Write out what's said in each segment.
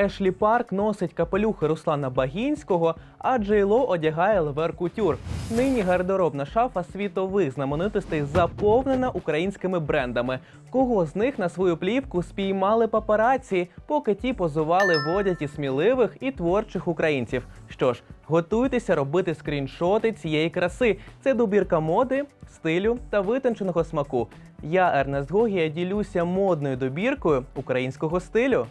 Ешлі Парк носить капелюхи Руслана Багінського, а Джейло одягає Левер Кутюр. Нині гардеробна шафа світових знаменитостей заповнена українськими брендами. Кого з них на свою плівку спіймали папараці, поки ті позували в одязі сміливих і творчих українців. Що ж, готуйтеся робити скріншоти цієї краси. Це добірка моди, стилю та витонченого смаку. Я, Ернест Гогія, ділюся модною добіркою українського стилю.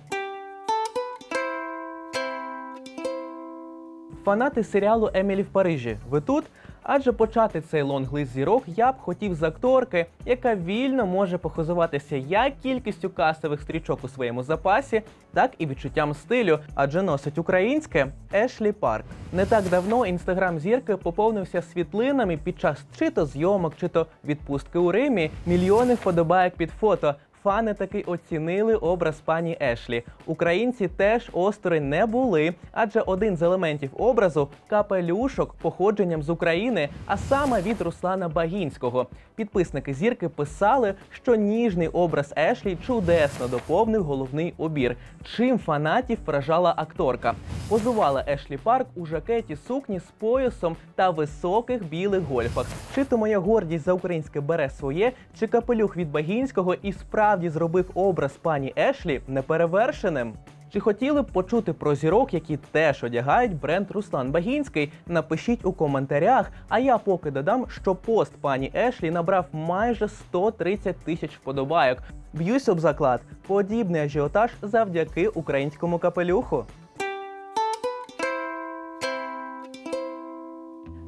Фанати серіалу Емілі в Парижі. Ви тут? Адже почати цей лонглист зірок я б хотів з акторки, яка вільно може похизуватися як кількістю касових стрічок у своєму запасі, так і відчуттям стилю, адже носить українське Ешлі Парк. Не так давно інстаграм зірки поповнився світлинами під час чи то зйомок, чи то відпустки у Римі. Мільйони вподобайок під фото. Фани таки оцінили образ пані Ешлі. Українці теж осторонь не були, адже один з елементів образу капелюшок походженням з України, а саме від Руслана Багінського. Підписники зірки писали, що ніжний образ Ешлі чудесно доповнив головний убір. Чим фанатів вражала акторка. Позувала Ешлі Парк у жакеті сукні з поясом та високих білих гольфах. Чи то моя гордість за українське бере своє, чи капелюх від Багінського і справді зробив образ пані Ешлі неперевершеним. Чи хотіли б почути про зірок, які теж одягають бренд Руслан Багінський? Напишіть у коментарях. А я поки додам, що пост пані Ешлі набрав майже 130 тисяч вподобайок. Б'юсь об заклад. Подібний ажіотаж завдяки українському капелюху.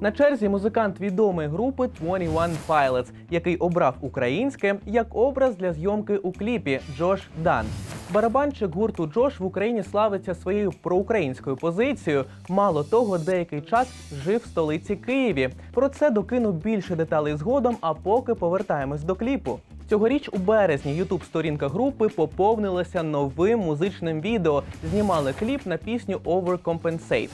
На черзі музикант відомої групи 21 Pilots, який обрав українське як образ для зйомки у кліпі Джош Дан. Барабанщик гурту Джош в Україні славиться своєю проукраїнською позицією. Мало того, деякий час жив в столиці Києві. Про це докину більше деталей згодом. А поки повертаємось до кліпу. Цьогоріч у березні ютуб сторінка групи поповнилася новим музичним відео. Знімали кліп на пісню Overcompensate.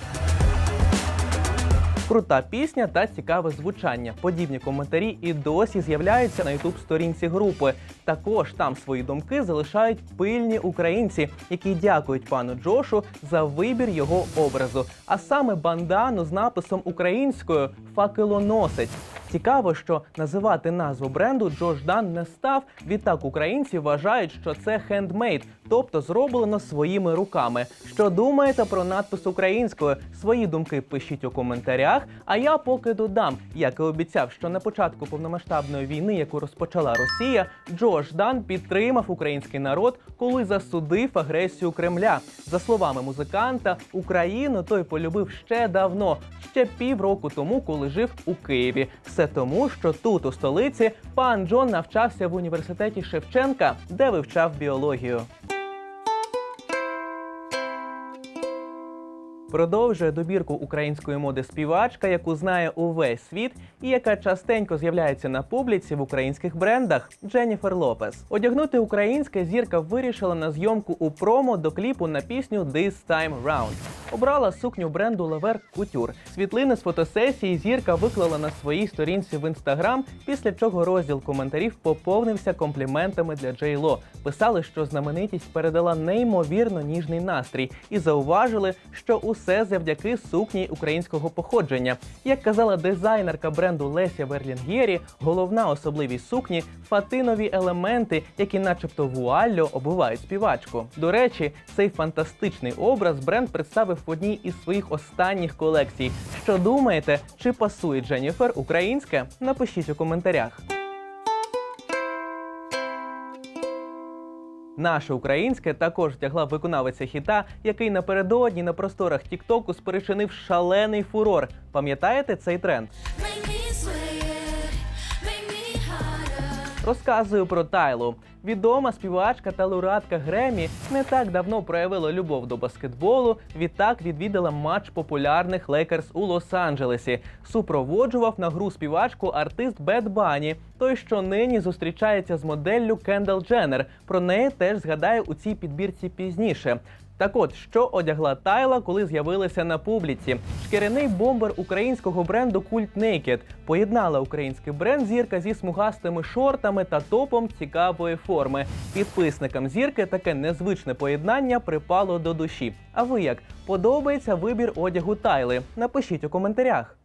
Крута пісня та цікаве звучання. Подібні коментарі і досі з'являються на ютуб сторінці групи. Також там свої думки залишають пильні українці, які дякують пану Джошу за вибір його образу, а саме бандану з написом українською факелоносець. Цікаво, що називати назву бренду Джош Дан не став. Відтак українці вважають, що це хендмейд, тобто зроблено своїми руками. Що думаєте про надпис українською? Свої думки пишіть у коментарях. А я поки додам, як і обіцяв, що на початку повномасштабної війни, яку розпочала Росія, Джош Дан підтримав український народ, коли засудив агресію Кремля. За словами музиканта, Україну той полюбив ще давно, ще півроку тому, коли жив у Києві. Все тому, що тут, у столиці, пан Джон навчався в університеті Шевченка, де вивчав біологію. Продовжує добірку української моди співачка, яку знає увесь світ, і яка частенько з'являється на публіці в українських брендах Дженніфер Лопес. Одягнути українське зірка вирішила на зйомку у промо до кліпу на пісню This Time Round. Обрала сукню бренду Lever Couture. Світлини з фотосесії зірка виклала на своїй сторінці в інстаграм, після чого розділ коментарів поповнився компліментами для Джей Ло. Писали, що знаменитість передала неймовірно ніжний настрій і зауважили, що усе завдяки сукні українського походження. Як казала дизайнерка бренду Леся Берлінгєрі, головна особливість сукні фатинові елементи, які, начебто, вуаллю обувають співачку. До речі, цей фантастичний образ бренд представив в одній із своїх останніх колекцій. Що думаєте, чи пасує Дженніфер українське? Напишіть у коментарях. Наше українське також втягла виконавиця хіта, який напередодні на просторах Тіктоку спричинив шалений фурор. Пам'ятаєте цей тренд? Розказую про Тайлу. Відома співачка та лауреатка Гремі не так давно проявила любов до баскетболу. Відтак відвідала матч популярних Лейкерс у Лос-Анджелесі. Супроводжував на гру співачку артист Бед Бані, той, що нині зустрічається з моделлю Кендал Дженнер. Про неї теж згадаю у цій підбірці пізніше. Так от, що одягла Тайла, коли з'явилася на публіці? Шкіряний бомбер українського бренду Cult Naked поєднала український бренд зірка зі смугастими шортами та топом цікавої форми. Підписникам зірки таке незвичне поєднання припало до душі. А ви як подобається вибір одягу Тайли? Напишіть у коментарях.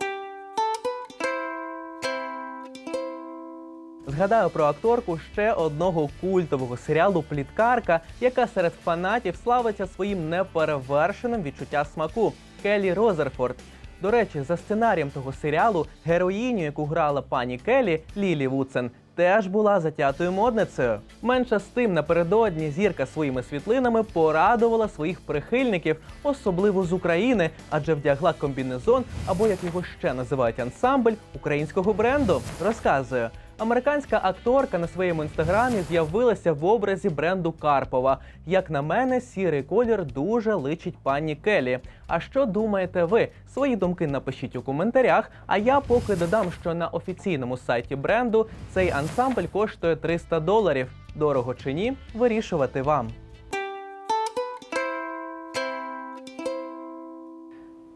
Згадаю про акторку ще одного культового серіалу Пліткарка, яка серед фанатів славиться своїм неперевершеним відчуття смаку Келі Розерфорд. До речі, за сценарієм того серіалу героїню, яку грала пані Келі Лілі Вудсен, теж була затятою модницею. Менше з тим напередодні зірка своїми світлинами порадувала своїх прихильників, особливо з України, адже вдягла комбінезон або як його ще називають ансамбль українського бренду. Розказує. Американська акторка на своєму інстаграмі з'явилася в образі бренду Карпова. Як на мене, сірий колір дуже личить пані Келі. А що думаєте ви? Свої думки напишіть у коментарях. А я поки додам, що на офіційному сайті бренду цей ансамбль коштує 300 доларів. Дорого чи ні, вирішувати вам.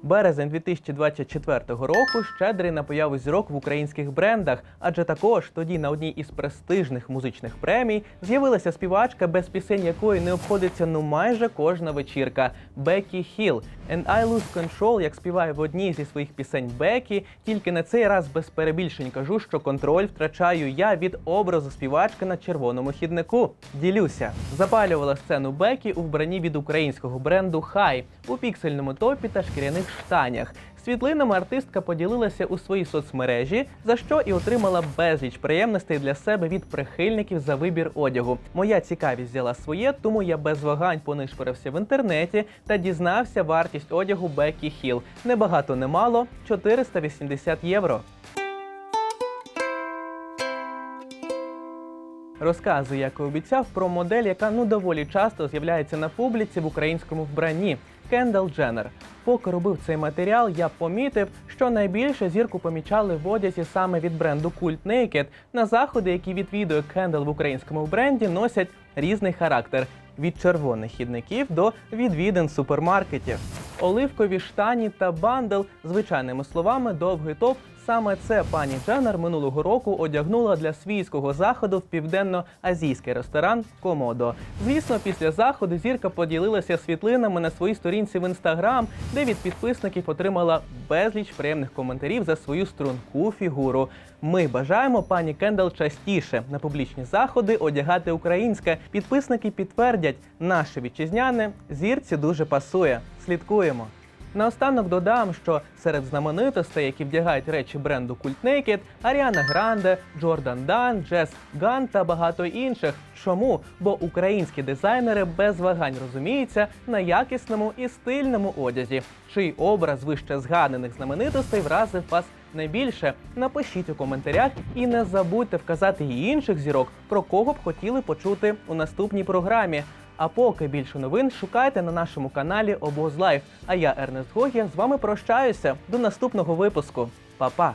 Березень 2024 року щедрий на появу зірок в українських брендах, адже також тоді на одній із престижних музичних премій з'явилася співачка, без пісень якої не обходиться ну майже кожна вечірка Бекі Хіл. And I Lose Control, як співає в одній зі своїх пісень Бекі, тільки на цей раз без перебільшень кажу, що контроль втрачаю я від образу співачки на червоному хіднику. Ділюся, запалювала сцену Бекі у вбранні від українського бренду Хай у піксельному топі та шкіряних штанях. Світлинами артистка поділилася у своїй соцмережі, за що і отримала безліч приємностей для себе від прихильників за вибір одягу. Моя цікавість взяла своє, тому я без вагань понишпорився в інтернеті та дізнався вартість одягу Бекі Хіл. Небагато не мало 480 євро. Розказую, як і обіцяв, про модель, яка ну доволі часто з'являється на публіці в українському вбранні. Кендал Дженнер. Поки робив цей матеріал, я помітив, що найбільше зірку помічали в одязі саме від бренду Cult Naked. На заходи, які відвідує Кендал в українському бренді, носять різний характер від червоних хідників до відвідин супермаркетів. Оливкові штані та бандл, звичайними словами, довгий топ. Саме це пані Дженнер минулого року одягнула для свійського заходу в південно-азійський ресторан Комодо. Звісно, після заходу зірка поділилася світлинами на своїй сторінці в інстаграм, де від підписників отримала безліч приємних коментарів за свою струнку фігуру. Ми бажаємо пані Кендал частіше на публічні заходи одягати українське. Підписники підтвердять, наше вітчизняне зірці дуже пасує. Слідкуємо. Наостанок додам, що серед знаменитостей, які вдягають речі бренду Cult Naked, Аріана Гранде, Джордан Дан, Джес Ган та багато інших. Чому? Бо українські дизайнери без вагань розуміються на якісному і стильному одязі. Чий образ вище згаданих знаменитостей вразив вас найбільше? Напишіть у коментарях і не забудьте вказати і інших зірок, про кого б хотіли почути у наступній програмі. А поки більше новин шукайте на нашому каналі Обоз Лайф. А я Ернест Гогія з вами прощаюся до наступного випуску. Па-па!